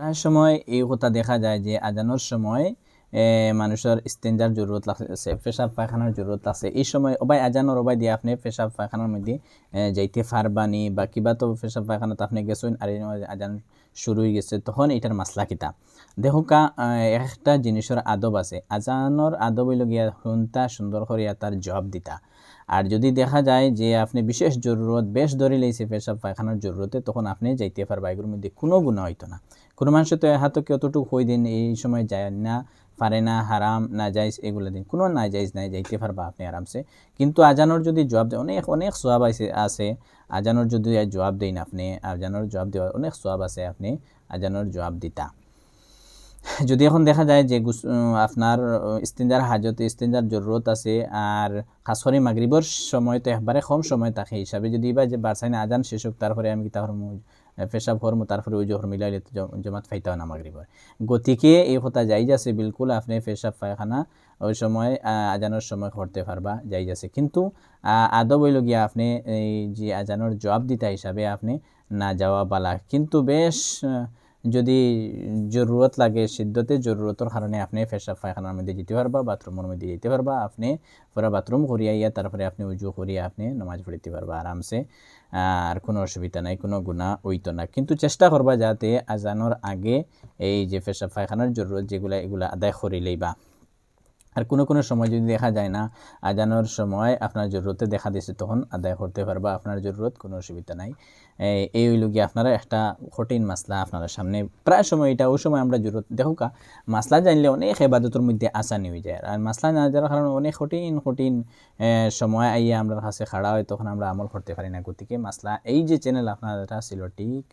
প্রায় সময় এই কথা দেখা যায় যে আজানোর সময় মানুষের স্টেঞ্জার জরুরত আছে পেশাব পায়খানার জরুরত আছে। এই সময় ওবাই আজানোর ওবাই দিয়ে আপনি পেশাব পায়খানার মধ্যে যাইতে পারবানি বা কিবা তো পেশাব পায়খানাতে আপনি গেছেন, আর আজান শুরু হয়ে গেছে, তখন এটার মাসলা কিতা দেখো কা একটা জিনিসের আদব আছে। আজানোর আদব লগিয়া গিয়া শুনতা সুন্দর করিয়া তার জবাব দিতা। আর যদি দেখা যায় যে আপনি বিশেষ জরুরত বেশ ধরে লইছে পেশাব পায়খানার জরুরতে তখন আপনি যাইতে পারবা এগুলোর মধ্যে কোনো গুণা হইতো না। কোনো মানুষ তো হাতকে অতটুকু হই দিন, এই সময় যায় না পারে না হারাম না যাইজ এগুলো দিন। কোনো না যাইজ নাই, যাইতে পারবা আপনি আরামসে। কিন্তু আজানোর যদি জবাব দেয়, অনেক অনেক সোয়াব আছে আছে। আজানোর যদি জবাব দেন আপনি, আজানোর জবাব দেওয়ার অনেক সোয়াব আছে আপনি, আজানোর জবাব দিতা। যদি এখন দেখা যায় যে আপনার ইস্তেঞ্জার হাজতে ইস্তেঞ্জার জরুরত আছে, আর খাস করে মাগরিবর সময় তো একবারে কম সময় থাকে। হিসাবে যদি বা যে বারসাইনে আজান শেষ হোক, তারপরে আমি তাহর পেশাব হরমু, তারপরে ওই জোহর মিলাইলে জমাত ফাইতে না মাগরিবর। গতিকে এই কথা যাই যাচ্ছে বিলকুল আপনি পেশাব পায়খানা ওই সময় আজানোর সময় করতে পারবা যাই যাচ্ছে কিন্তু আদব হইল গিয়া আপনি এই যে আজানোর জবাব দিতা হিসাবে আপনি না যাওয়া বালা। কিন্তু বেশ যদি জরুরত লাগে সিদ্ধতে জরুরতর কারণে আপনি পেশাব পায়খানার মধ্যে যেতে পারবা বাথরুমের মধ্যে যেতে পারবা, আপনি পুরো বাথরুম করিয়া ইয়া তারপরে আপনি উজু করিয়া আপনি নামাজ পড়িতে পারবা আরামসে। আর কোনো অসুবিধা নাই, কোনো গুণা হইতো না। কিন্তু চেষ্টা করবা যাতে আজানোর আগে এই যে পেশাব পায়খানার জরুরত যেগুলো, এগুলো আদায় করে লইবা। আর কোনো কোনো সময় যদি দেখা যায় না, আজানোর সময় আপনার জরুরতে দেখা দিছে তখন আদায় করতে পারবা, আপনার জরুরত কোনো অসুবিধা নাই। এই- হইল গিয়ে আপনারা একটা কঠিন মাসলা আপনার সামনে। প্রায় সময় এটা ওই সময় আমরা জরুরত, দেখো কা মাসলা জানলে অনেক এবাদতের মধ্যে আসানি হয়ে যায়। আর মাসলা না জানার কারণে অনেক কঠিন কঠিন সময় আইয়া আমরা কাছে খাড়া হয়, তখন আমরা আমল করতে পারি না গতিকে মাসলা। এই যে চ্যানেল আপনারা ছিল ঠিক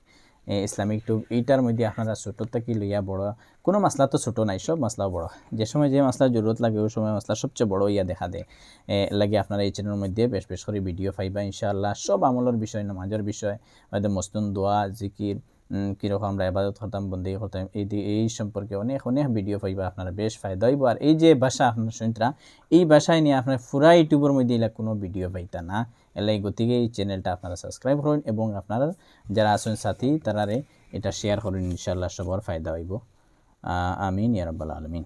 ইসলামিক টুব, এইটার মধ্যে আপনারা ছোট থেকে লইয়া বড়, কোনো মাসলা তো ছোট নাই, সব মাসলাও বড়। যে সময় যে মাসলার জরুরত লাগে, ওই সময় মাসলা সবচেয়ে বড় ইয়া দেখা দেয়। লাগে আপনারা এই চ্যানেলের মধ্যে বেশ বেশ করে ভিডিও পাইবা, ইনশাআল্লাহ। সব আমলের বিষয়, নামাজের বিষয়, হয়তো মস্তুন দোয়া, জিকির কীরকম আমরা আবাদত করতাম বন্দি করতাম, এই এই সম্পর্কে অনেক অনেক ভিডিও পাইবা, আপনারা বেশ ফায়দা হইব। আর এই যে ভাষা আপনার শুনতরা, এই ভাষায় নিয়ে আপনার পুরা ইউটিউবের মধ্যে এলা কোনো ভিডিও পাইতা না। এলাই গতিকে এই চ্যানেলটা আপনারা সাবস্ক্রাইব করুন এবং আপনারা যারা আছেন সাথী, তারারে এটা শেয়ার করুন ইনশাল্লাহ সবার ফায়দা হইব। আমিন ইয়ারব্বাল আলমিন।